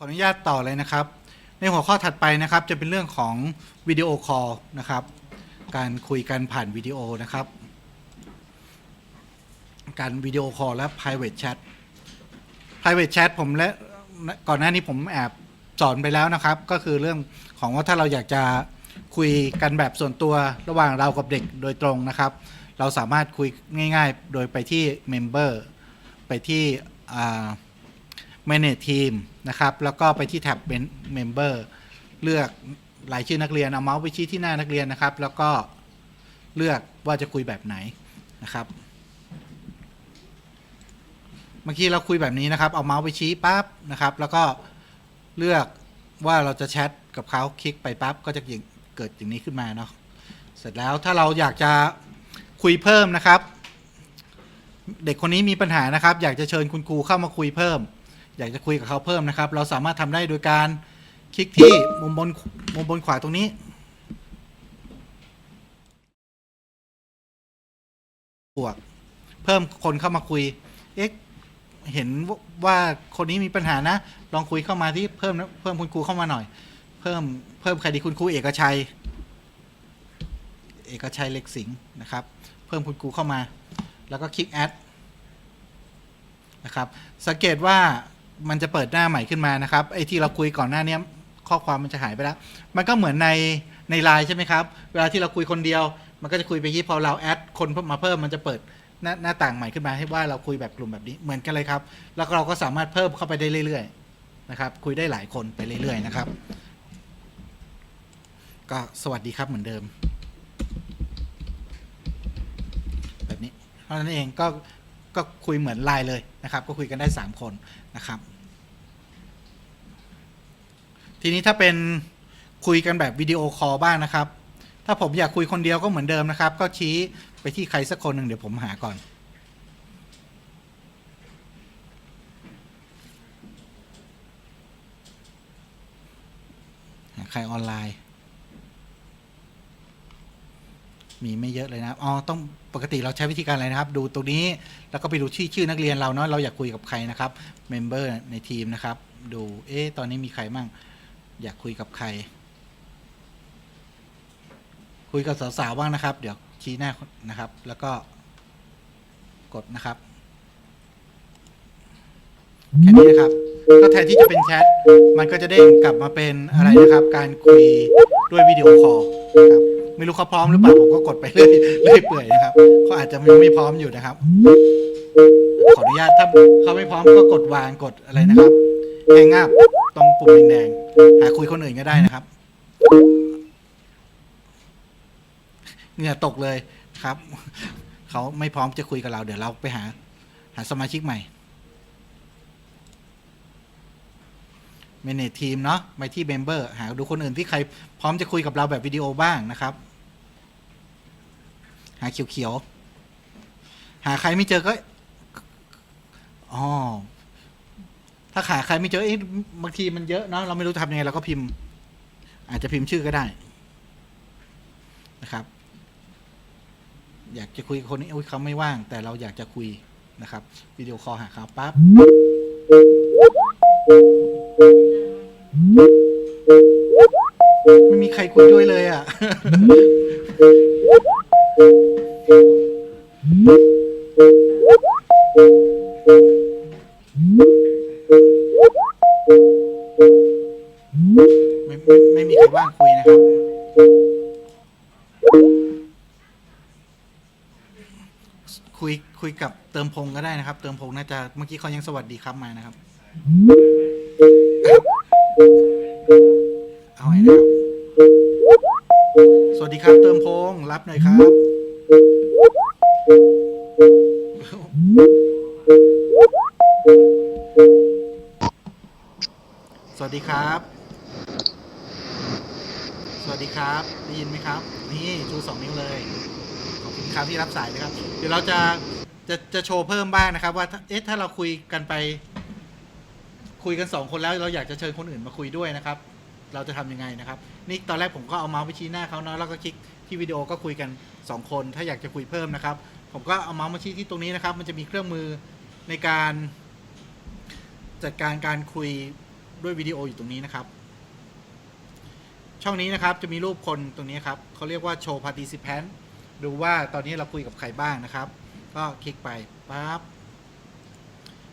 ขออนุญาตต่อเลยนะครับ ในหัวข้อถัดไปนะครับจะเป็นเรื่องของวิดีโอคอลนะครับ การคุยกันผ่านวิดีโอนะครับ การวิดีโอคอลและ private chat private chat ผมและก่อนหน้านี้ผมแอบสอนไปแล้วนะครับ ก็คือเรื่องของว่าถ้าเราอยากจะคุยกันแบบส่วนตัวระหว่างเรากับเด็กโดยตรงนะครับ เราสามารถคุยง่าย ๆ โดยไปที่ member ไปที่อ่า manage team นะครับ แล้วก็ไปที่แท็บ member เลือกรายชื่อนักเรียน เอาเมาส์ไปชี้ที่หน้านักเรียนนะครับ แล้วก็เลือกว่าจะคุยแบบไหนนะครับ เมื่อกี้เราคุยแบบนี้นะครับ เอาเมาส์ไปชี้ปั๊บนะครับ แล้วก็เลือกว่าเราจะแชทกับเขาคลิกไปปั๊บก็จะเกิดอย่างนี้ขึ้นมาเนาะ เสร็จแล้วถ้าเราอยากจะคุยเพิ่มนะครับ เด็กคนนี้มีปัญหานะครับ อยากจะเชิญคุณครูเข้ามาคุยเพิ่ม อยากจะคุยกับเขาเพิ่มนะครับ เราสามารถทำได้โดยการคลิกที่มุมบนมุมบนขวาตรงนี้ บวกเพิ่มคนเข้ามาคุย เอ๊ะ เห็นว่าคนนี้มีปัญหานะ ลองคุยเข้ามาที่เพิ่มนะเพิ่มคุณครูเข้ามาหน่อย เพิ่มเพิ่มใครดีคุณครูเอกชัย เอกชัยเล็กสิงห์นะครับ เพิ่มคุณครูเข้ามา แล้วก็คลิกแอดนะครับ สังเกตว่า มันจะเปิดหน้าใหม่ขึ้นมานะครับไอ้ที่เราคุยก่อนหน้านี้ข้อความมันจะหายไปแล้ว มันก็เหมือนในในไลน์ใช่ไหมครับ เวลาที่เราคุยคนเดียว มันก็จะคุยไปที่พอเราแอดคนมาเพิ่มมันจะเปิดหน้าหน้าต่างใหม่ขึ้นมาให้ว่าเราคุยแบบกลุ่มแบบนี้เหมือนกันเลยครับ แล้วเราก็สามารถเพิ่มเข้าไปได้เรื่อยๆนะครับ คุยได้หลายคนไปเรื่อยๆนะครับ ก็สวัสดีครับเหมือนเดิม แบบนี้เท่านั้นเองก็ ก็คุยเหมือนไลน์เลยนะครับ ก็คุยกันได้ 3 คนนะครับ ทีนี้ถ้าเป็นคุยกันแบบวิดีโอคอลบ้างนะครับ ถ้าผมอยากคุยคนเดียวก็เหมือนเดิมนะครับ ก็ชี้ไปที่ใครสักคนหนึ่งเดี๋ยวผมหาก่อนหาใครออนไลน์ มีไม่เยอะเลยนะอ๋อต้องปกติเราใช้วิธีการอะไรนะครับ ดูตรงนี้แล้วก็ไปดูชื่อชื่อนักเรียนเราเนาะเราอยากคุยกับใครนะครับเมมเบอร์ในทีมนะครับ ดูเอ๊ะตอนนี้มีใครมั่ง อยากคุยกับใคร คุยกับสาวๆบ้างนะครับ เดี๋ยวชี้หน้านะครับ แล้วก็กดนะครับแค่นี้นะครับ ก็แทนที่จะเป็นแชทมันก็จะเด้งกลับมาเป็นอะไรนะครับ การคุยด้วยวิดีโอคอลนะครับ ไม่รู้เขาพร้อมหรือเปล่าผมก็กดไปเรื่อยเรื่อยเปื่อยนะครับเขาอาจจะยังไม่พร้อมอยู่นะครับ ขออนุญาตถ้าเขาไม่พร้อมก็กดวางกดอะไรนะครับแหงอัพตรงปุ่มแดงหาคุยคนอื่นก็ได้นะครับเหงื่อตกเลยครับเขาไม่พร้อมจะคุยกับเรา เดี๋ยวเราไปหา หาสมาชิกใหม่เมเนจทีมเนาะไปที่เมมเบอร์หาดูคนอื่นที่ใครพร้อมจะคุยกับเราแบบวิดีโอบ้างนะครับ หาเขียวๆ หาใครไม่เจอก็อ๋อถ้าหาใครไม่เจอเอ๊ะบางทีมันเยอะเนาะเราไม่รู้จะทำยังไงเราก็พิมพ์ อาจจะพิมพ์ชื่อก็ได้นะครับ อยากจะคุยกับคนนี้อุ๊ยเขาไม่ว่าง แต่เราอยากจะคุยนะครับวิดีโอคอลหาเขาปั๊บไม่มีใครคุยด้วยเลยอะ ไม่ไม่ไม่มีใครว่างคุยนะครับ คุยคุยกับเติมพงก็ได้นะครับ เติมพงน่าจะเมื่อกี้เขายังสวัสดีครับมานะครับ เอาไงนะครับ สวัสดีครับ เติมพงรับหน่อยครับ สวัสดีครับ สวัสดีครับ ได้ยินไหมครับ นี่ชูสองนิ้วเลย ขอบคุณครับที่รับสายนะครับ เดี๋ยวเราจะจะจะโชว์เพิ่มบ้างนะครับ ว่าถ้าเอ๊ะถ้าเราคุยกันไป คุยกันสองคนแล้วเราอยากจะเชิญคนอื่นมาคุยด้วยนะครับ เราจะทำยังไงนะครับ นี่ตอนแรกผมก็เอาเมาส์ไปชี้หน้าเขาเนาะแล้วก็คลิกที่วิดีโอก็คุยกันสองคน ถ้าอยากจะคุยเพิ่มนะครับ ผมก็เอาเมาส์มาชี้ที่ตรงนี้นะครับ มันจะมีเครื่องมือในการจัดการการคุยด้วยวิดีโออยู่ตรงนี้นะครับ ช่องนี้นะครับจะมีรูปคนตรงนี้ครับเขาเรียกว่าโชว์ participant ดูว่าตอนนี้เราคุยกับใครบ้างนะครับ ก็คลิกไปปั๊บ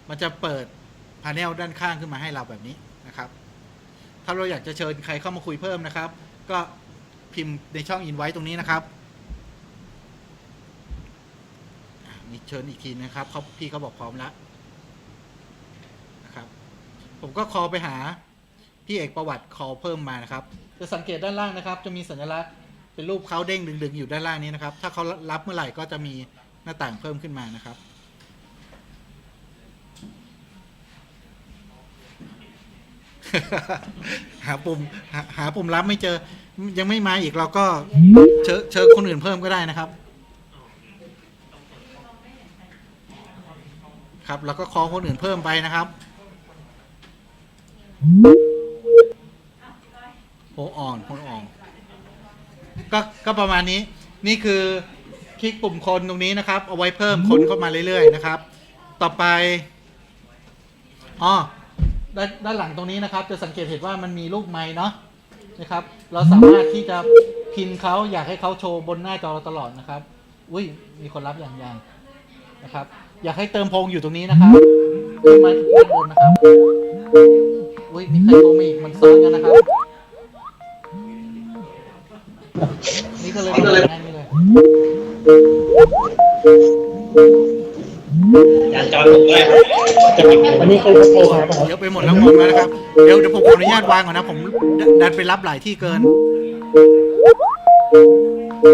มันจะเปิดพาเนลด้านข้างขึ้นมาให้เราแบบนี้นะครับ ถ้าเราอยากจะเชิญใครเข้ามาคุยเพิ่มนะครับ ก็พิมพ์ในช่องอินไว้ตรงนี้นะครับ อะนี่เชิญอีกทีนะครับเขาพี่เขาบอกพร้อมแล้วนะครับ ผมก็คอไปหาพี่เอกประวัติคอเพิ่มมานะครับ จะสังเกตด้านล่างนะครับ จะมีสัญลักษณ์เป็นรูปเขาเด้งดึงๆอยู่ด้านล่างนี้นะครับ ถ้าเขารับเมื่อไหร่ก็จะมีหน้าต่างเพิ่มขึ้นมานะครับหาปุ่มหาหาปุ่มรับไม่เจอ ยังไม่มาอีกเราก็เชิญเชิญคนอื่นเพิ่มก็ได้นะครับ ครับ แล้วก็คอคนอื่นเพิ่มไปนะครับโออ่อนโออ่อนก็ก็ประมาณนี้ นี่คือคลิกปุ่มคนตรงนี้นะครับ เอาไว้เพิ่มคนเข้ามาเรื่อยๆนะครับ ต่อไปอ๋อด้านด้านหลังตรงนี้นะครับ จะสังเกตเห็นว่ามันมีรูปไม้เนาะนะครับ เราสามารถที่จะพินเขาอยากให้เขาโชว์บนหน้าจอเราตลอดนะครับ อุ้ยมีคนรับอย่างยังนะครับ อยากให้เติมพงอยู่ตรงนี้นะครับขึ้นมาด้านบนนะครับ อุ้ยมีใครโทรมาอีกมันซ้อนกันนะครับ นี่ก็เลยมาแบบนั้นนี่เลยจานจอยผมด้วยจะมีวันนี้เคยโทรมาป่ะครับเดี๋ยวไปหมดแล้วงงแล้วนะครับ เดี๋ยวเดี๋ยวผมขออนุญาตวางก่อนนะ ผมดันไปรับหลายที่เกิน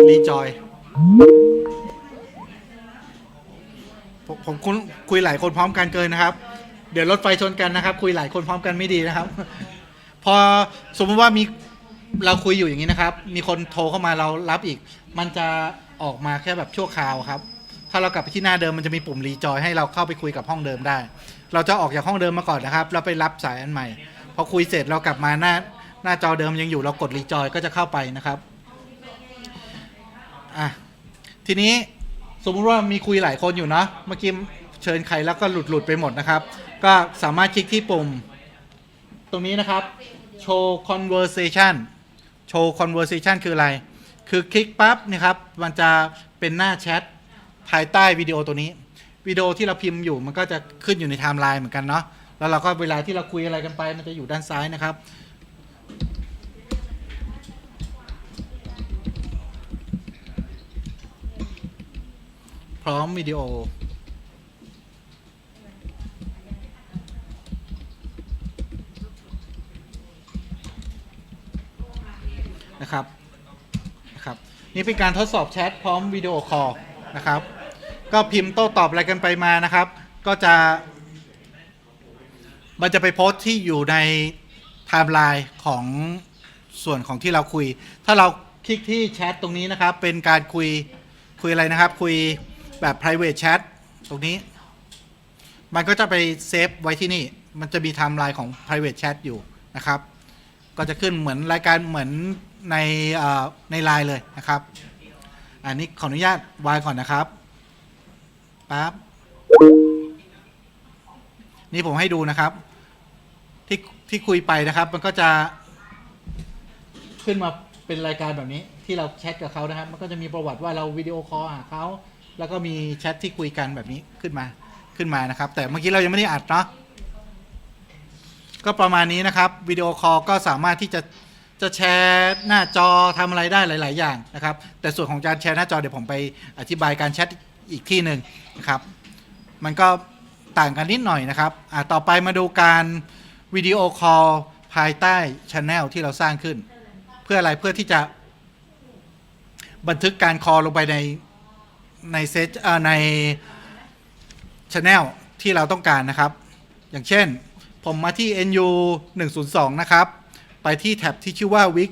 รีจอย ผมผมคุยคุยหลายคนพร้อมกันเกินนะครับ เดี๋ยวรถไฟชนกันนะครับ คุยหลายคนพร้อมกันไม่ดีนะครับ พอสมมติว่ามีเราคุยอยู่อย่างนี้นะครับ มีคนโทรเข้ามาเรารับอีก มันจะออกมาแค่แบบชั่วคราวครับ ถ้าเรากลับไปที่หน้าเดิมมันจะมีปุ่มรีจอยให้เราเข้าไปคุยกับห้องเดิมได้ เราจะออกจากห้องเดิมมาก่อนนะครับ เราไปรับสายอันใหม่ พอคุยเสร็จเรากลับมาหน้าหน้าจอเดิมยังอยู่เรากดรีจอยก็จะเข้าไปนะครับอะทีนี้ สมมุติว่ามีคุยหลายคนอยู่เนาะเมื่อกี้เชิญใครแล้วก็หลุดหลุดไปหมดนะครับ ก็สามารถคลิกที่ปุ่ม ตรงนี้นะครับโชว์ conversation โชว์ conversation คืออะไร คือคลิกปั๊บนะครับ มันจะเป็นหน้าแชทภายใต้วิดีโอตัวนี้ วิดีโอที่เราพิมพ์อยู่มันก็จะขึ้นอยู่ในไทม์ไลน์เหมือนกันเนาะแล้วเราก็เวลาที่เราคุยอะไรกันไปมันจะอยู่ด้านซ้ายนะครับ พร้อมวิดีโอ นะครับ นะครับ นี่เป็นการทดสอบแชทพร้อมวิดีโอคอลนะครับ ก็พิมพ์โต้ตอบอะไรกันไปมานะครับ ก็จะ มันจะไปโพสต์ที่อยู่ในไทม์ไลน์ของส่วนของที่เราคุย ถ้าเราคลิกที่แชทตรงนี้นะครับ เป็นการคุยคุยอะไรนะครับ คุย แบบ private chat ตรงนี้ มันก็จะไปเซฟไว้ที่นี่ มันจะมีไทม์ไลน์ของ private chat อยู่นะครับ ก็จะขึ้นเหมือนรายการเหมือนในในไลน์เลยนะครับ อันนี้ขออนุญาตวางก่อนนะครับปั๊บนี่ผมให้ดูนะครับ ที่ที่คุยไปนะครับ มันก็จะ ขึ้นมาเป็นรายการแบบนี้ที่เราแชทกับเขานะครับ มันก็จะมีประวัติว่าเราวิดีโอคอลหาเขา แล้วก็มีแชทที่คุยกันแบบนี้ขึ้นมาขึ้นมานะครับ แต่เมื่อกี้เรายังไม่ได้อัดเนาะก็ประมาณนี้นะครับวิดีโอคอลก็สามารถที่จะจะแชร์หน้าจอทำอะไรได้หลาย ๆ อย่างนะครับ แต่ส่วนของการแชร์หน้าจอเดี๋ยวผมไปอธิบายการแชทอีกที่หนึ่งนะครับ มันก็ต่างกันนิดหน่อยนะครับอ่าต่อไปมาดูการวิดีโอคอลภายใต้ช anel ที่เราสร้างขึ้น เพื่ออะไรเพื่อที่จะบันทึกการคอลลงไปใน ในเซตในช anel ที่เราต้องการนะครับ อย่างเช่น ผมมาที่ NU 102 นะครับ ไปที่แท็บที่ชื่อว่า week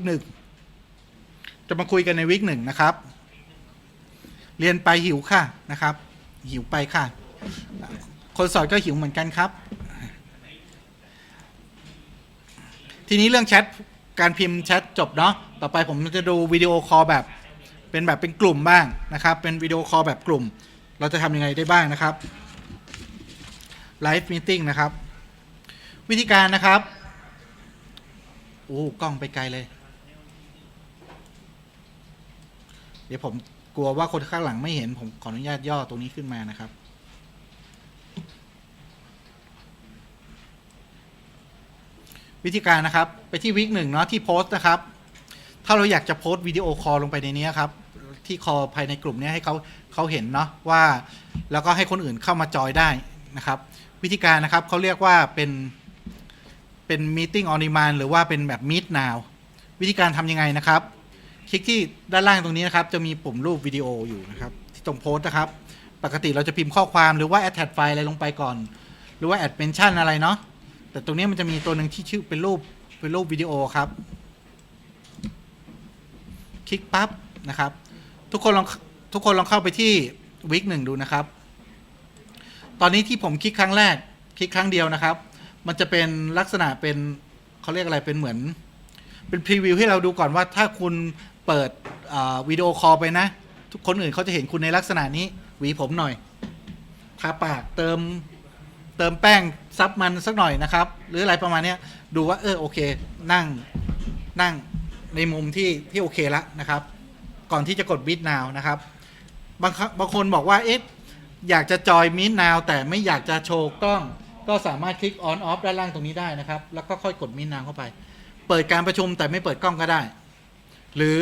1 จะมาคุยกันใน week 1 นะครับ เรียนไปหิวค่ะนะครับ หิวไปค่ะ คนสอนก็หิวเหมือนกันครับ ทีนี้เรื่องแชทการพิมพ์แชทจบเนาะ ต่อไปผมจะดูวิดีโอคอลแบบ เป็นแบบเป็นกลุ่มบ้างนะครับ เป็นวิดีโอคอลแบบกลุ่ม เราจะทำยังไงได้บ้างนะครับไลฟ์มีติ้งนะครับ วิธีการนะครับโอ้กล้องไปไกลเลย เดี๋ยวผมกลัวว่าคนข้างหลังไม่เห็นผมขออนุญาตย่อตรงนี้ขึ้นมานะครับวิธีการนะครับ ไปที่วิกหนึ่งเนาะที่โพสต์นะครับ ถ้าเราอยากจะโพสต์วิดีโอคอลลงไปในนี้ครับ ที่คอภายในกลุ่มนี้ให้เขาเขาเห็นเนาะว่า แล้วก็ให้คนอื่นเข้ามาจอยได้นะครับ วิธีการนะครับเขาเรียกว่าเป็นเป็น meeting on demand หรือว่าเป็นแบบ meet now วิธีการทำยังไงนะครับ คลิกที่ด้านล่างตรงนี้นะครับ จะมีปุ่มรูปวิดีโออยู่นะครับ ที่ตรงโพสต์นะครับ ปกติเราจะพิมพ์ข้อความหรือว่า attach ไฟล์อะไรลงไปก่อน หรือว่า add mention อะไรเนาะแต่ตรงนี้มันจะมีตัวหนึ่งที่ชื่อเป็นรูปเป็นรูปวิดีโอครับ คลิกปั๊บนะครับ ทุกคนลองทุกคนลองเข้าไปที่วิกหนึ่งดูนะครับ ตอนนี้ที่ผมคลิกครั้งแรก คลิกครั้งเดียวนะครับ มันจะเป็นลักษณะเป็นเขาเรียกอะไรเป็นเหมือน เป็นพรีวิวให้เราดูก่อนว่าถ้าคุณเปิดวิดีโอคอลไปนะ ทุกคนอื่นเขาจะเห็นคุณในลักษณะนี้ หวีผมหน่อยทาปากเติมเติมแป้งซับมันสักหน่อยนะครับ หรืออะไรประมาณนี้ดูว่าเออโอเค นั่งนั่งในมุมที่ที่โอเคแล้วนะครับ ก่อนที่จะกดบิ t นาวนะครับ บางครั้งบางคนบอกว่าเอ๊ะอยากจะจอยมิ t นาวแต่ไม่อยากจะโชว์กล้อง ก็สามารถคลิก on off ด้านล่างตรงนี้ได้นะครับ แล้วก็ค่อยกดมิ t นาวเข้าไป เปิดการประชุมแต่ไม่เปิดกล้องก็ได้ หรือ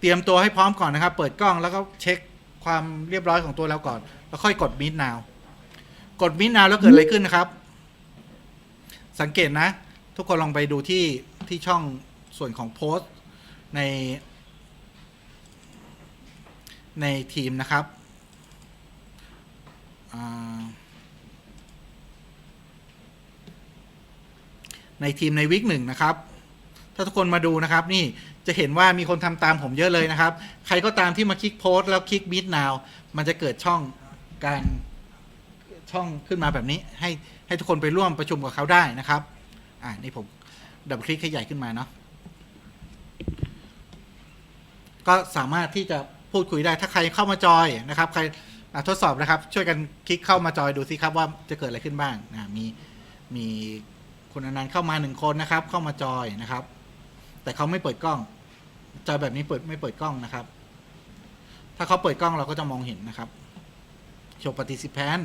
เตรียมตัวให้พร้อมก่อนนะครับ เปิดกล้องแล้วก็เช็คความเรียบร้อยของตัวเราก่อน แล้วค่อยกดมิ t นาวกดมิ t นาวแล้วเกิดอะไรขึ้นนะครับ สังเกตนะ ทุกคนลองไปดูที่ที่ช่องส่วนของโพสต์ใน ในทีมนะครับในทีมในวิกหนึ่งนะครับ ถ้าทุกคนมาดูนะครับ นี่จะเห็นว่ามีคนทำตามผมเยอะเลยนะครับ ใครก็ตามที่มาคลิกโพสต์แล้วคลิกมิดนาวมันจะเกิดช่องการช่องขึ้นมาแบบนี้ ให้ให้ทุกคนไปร่วมประชุมกับเขาได้นะครับ อ่านี่ผมดับคลิกให้ใหญ่ขึ้นมาเนาะก็สามารถที่จะ พูดคุยได้ถ้าใครเข้ามาจอยนะครับ ใครทดสอบนะครับ ช่วยกันคลิกเข้ามาจอยดูสิครับว่าจะเกิดอะไรขึ้นบ้างนะมีมีคนอนันต์เข้ามาหนึ่งคนนะครับ เข้ามาจอยนะครับ แต่เขาไม่เปิดกล้อง จอยแบบนี้เปิดไม่เปิดกล้องนะครับ ถ้าเขาเปิดกล้องเราก็จะมองเห็นนะครับโชว์ปฏิสิแพน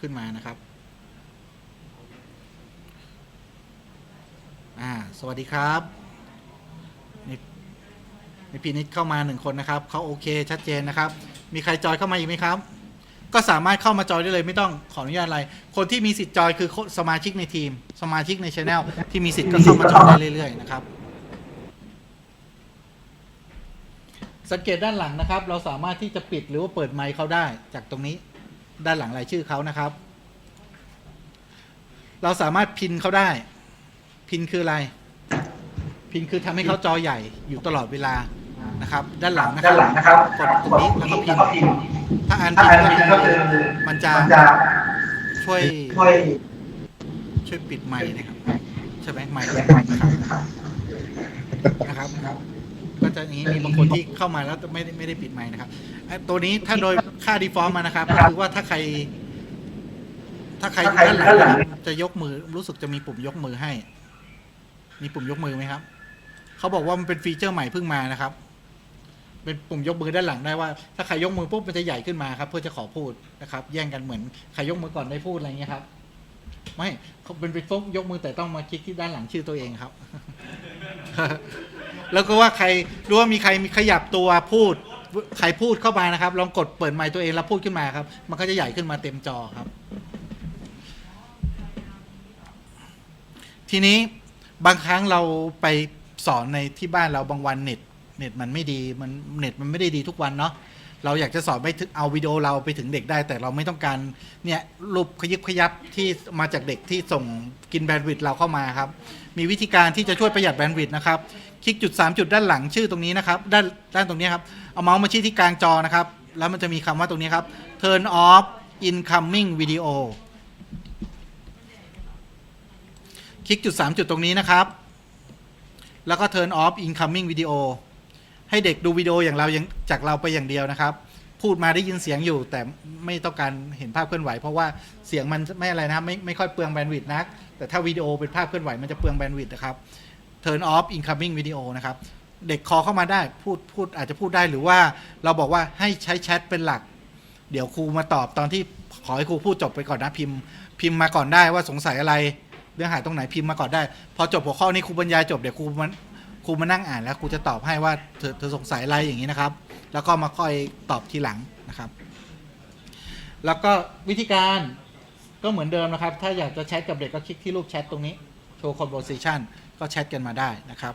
ขึ้นมานะครับอ่าสวัสดีครับ พีนิดเข้ามาหนึ่งคนนะครับเขาโอเคชัดเจนนะครับ มีใครจอยเข้ามาอีกไหมครับ ก็สามารถเข้ามาจอยได้เลยไม่ต้องขออนุญาตอะไร คนที่มีสิทธิ์จอยคือสมาชิกในทีม สมาชิกในช anel ที่มีสิทธิ์ก็เข้ามาจอยได้เรื่อยๆนะครับ สังเกตด้านหลังนะครับ เราสามารถที่จะปิดหรือว่าเปิดไมค์เขาได้ จากตรงนี้ด้านหลังรายชื่อเขานะครับ เราสามารถพินเขาได้ พินคืออะไร พินคือทำให้เขาจอใหญ่อยู่ตลอดเวลา นะครับ ด้านหลังนะคด้ารับนหลังนะครับกดตรงนี้แล้วก็พิมพ์พิมพ์ถ้าอ่านถ้าผิดอันก็นี้คือก็คือมันจะมันจะช่วยช่วยช่วยปิดไมค์นะครับใช่ไหมไมค์ช่วยนะครับนะครับ ก็จะอย่างนี้มีบางคนที่เข้ามาแล้วไม่ได้ไม่ได้ปิดไมค์นะครับไอ้ตัวนี้ถ้าโดยค่า default มานะครับก็คือว่าถ้าใคร ถ้าใครอยู่ด้านหลังนะครับจะยกมือรู้สึกจะมีปุ่มยกมือให้ มีปุ่มยกมือไหมครับ เขาบอกว่ามันเป็นฟีเจอร์ใหม่เพิ่งมานะครับ เป็นปุ่มยกมือด้านหลังได้ว่า ถ้าใครยกมือปุ๊บมันจะใหญ่ขึ้นมาครับ เพื่อจะขอพูดนะครับ แย่งกันเหมือนใครยกมือก่อนได้พูดอะไรเงี้ยครับ ไม่เขาเป็นไปฟุกยกมือแต่ต้องมาคลิกที่ด้านหลังชื่อตัวเองครับ แล้วก็ว่าใครรู้ว่ามีใครมีขยับตัวพูด ใครพูดเข้ามานะครับ ลองกดเปิดไมค์ตัวเองแล้วพูดขึ้นมาครับ มันก็จะใหญ่ขึ้นมาเต็มจอครับ ทีนี้บางครั้งเราไปสอนในที่บ้านเราบางวันเน็ต เน็ตมันไม่ดีมันเน็ตมันไม่ได้ดีทุกวันเนาะเราอยากจะสอนไปถึงเอาวิดีโอเราไปถึงเด็กได้ แต่เราไม่ต้องการเนี่ยรูปขยิบขยับที่มาจากเด็กที่ส่งกินแบนด์วิดต์เราเข้ามาครับ มีวิธีการที่จะช่วยประหยัดแบนด์วิดต์นะครับ คลิกจุด 3 จุดด้านหลังชื่อตรงนี้นะครับ ด้านด้านตรงนี้ครับ เอาเมาส์มาชี้ที่กลางจอนะครับ แล้วมันจะมีคำว่าตรงนี้ครับ turn off incoming video คลิกจุด 3 จุดตรงนี้นะครับ แล้วก็ turn off incoming video ให้เด็กดูวิดีโออย่างเรายังจากเราไปอย่างเดียวนะครับ พูดมาได้ยินเสียงอยู่ แต่ไม่ต้องการเห็นภาพเคลื่อนไหว เพราะว่าเสียงมันไม่อะไรนะไม่ไม่ค่อยเปลืองแบนด์วิดต์นัก แต่ถ้าวิดีโอเป็นภาพเคลื่อนไหวมันจะเปลืองแบนด์วิดต์นะครับ turn off incoming video นะครับ เด็กคอเข้ามาได้พูดพูดอาจจะพูดได้หรือว่าเราบอกว่าให้ใช้แชทเป็นหลัก เดี๋ยวครูมาตอบตอนที่ขอให้ครูพูดจบไปก่อนนะพิมพ์พิมพ์มาก่อนได้ว่าสงสัยอะไรเรื่องหายตรงไหนพิมพ์มาก่อนได้ พอจบหัวข้อนี้ครูบรรยายจบเดี๋ยวครูมัน ครูมานั่งอ่านแล้วครูจะตอบให้ว่าเธอเธอสงสัยอะไรอย่างนี้นะครับ แล้วก็มาค่อยตอบทีหลังนะครับ แล้วก็วิธีการก็เหมือนเดิมนะครับ ถ้าอยากจะแชทกับเด็กก็คลิกที่รูปแชทตรงนี้ โชว์ conversation ก็แชทกันมาได้นะครับ